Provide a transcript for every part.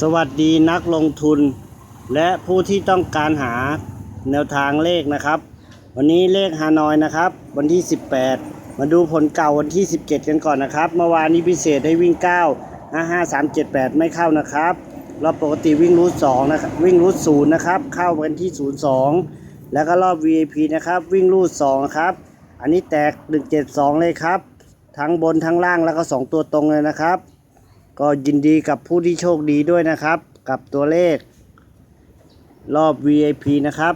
สวัสดีนักลงทุน และผู้ที่ต้องการหาแนวทางเลขนะครับ วันนี้เลขฮานอยนะครับ วันที่ 18 มาดูผลเก่าวันที่ 17 กันก่อนนะครับ เมื่อวานนี้พิเศษได้วิ่ง 9 5 5 3 7 8 ไม่เข้านะครับรอบปกติวิ่งรูท2นะครับวิ่งรูท0นะครับ เข้ากันที่ 02 แล้วก็รอบ VIP นะครับ วิ่งรูด2ครับ อันนี้แตก 172 เลยครับ ทั้งบนทั้งล่างแล้วก็ 2 ตัวตรงเลยนะครับ ก็ยินดีกับผู้ที่โชคดีด้วยนะครับ กับตัวเลข รอบ VIP นะครับ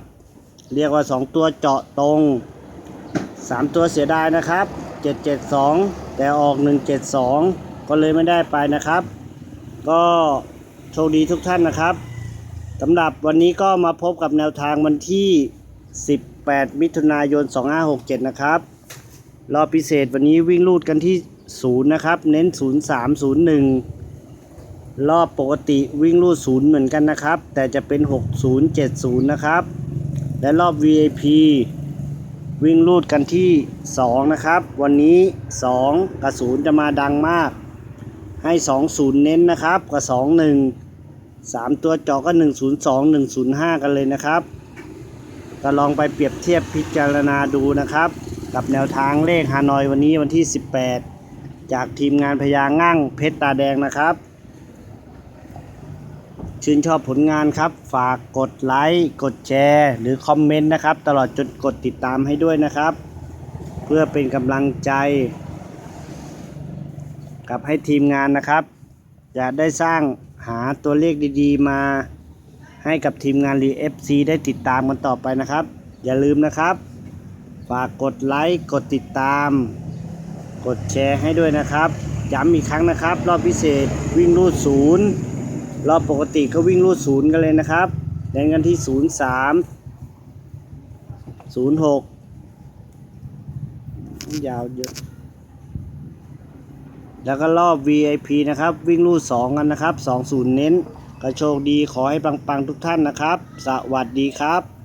เรียกว่า 2 ตัวเจาะตรง 3 ตัวเสียดายนะครับ 772 แต่ออก 172 ก็เลยไม่ได้ไปนะครับ ก็โชคดีทุกท่านนะครับสำหรับวันนี้ก็มาพบกับแนวทางวันที่ 18 มิถุนายน 2567 นะครับ รอบพิเศษวันนี้วิ่งลูดกันที่ 0นะครับ เน้น 0 3 0 1 รอบปกติวิ่งลูด0เหมือนกันนะครับ แต่จะเป็น 6 0 7 0 นะครับ และรอบ VIP วิ่งลูดกันที่ 2 นะครับ วันนี้ 2 กับ 0 จะมาดังมาก ให้ 2 0 เน้นนะครับ กับ 2 1 3 ตัวจาะก็ 1 0 2 1 0 5 กันเลยนะครับก็ลองไปเปรียบเทียบพิจารณาดูนะครับ กับแนวทางเลขฮานอยวันนี้วันที่ 18 จากทีมงานพญาง่างเพชรตาแดงนะครับ ชื่นชอบผลงานครับ ฝากกดไลค์กดแชร์ หรือคอมเมนต์นะครับ ตลอดจนกดติดตามให้ด้วยนะครับ เพื่อเป็นกำลังใจ กับให้ทีมงานนะครับ จะได้สร้างหาตัวเลขดีๆ มาให้กับทีมงานรีเอฟซีได้ติดตามกันต่อไปนะครับ อย่าลืมนะครับ ฝากกดไลค์กดติดตาม กดแชร์ให้ด้วยนะครับ ย้ำอีกครั้งนะครับ รอบพิเศษวิ่งรูดศูนย์รอบปกติก็วิ่งรูดศูนย์กันเลยนะครับเล่นกันที่ศูนย์สามศูนย์หกยาวเยอะ แล้วก็รอบ VIP นะครับ วิ่งรูด2กันนะครับ20เน้นก็โชคดีขอให้ปัง ๆ ทุกท่านนะครับ สวัสดีครับ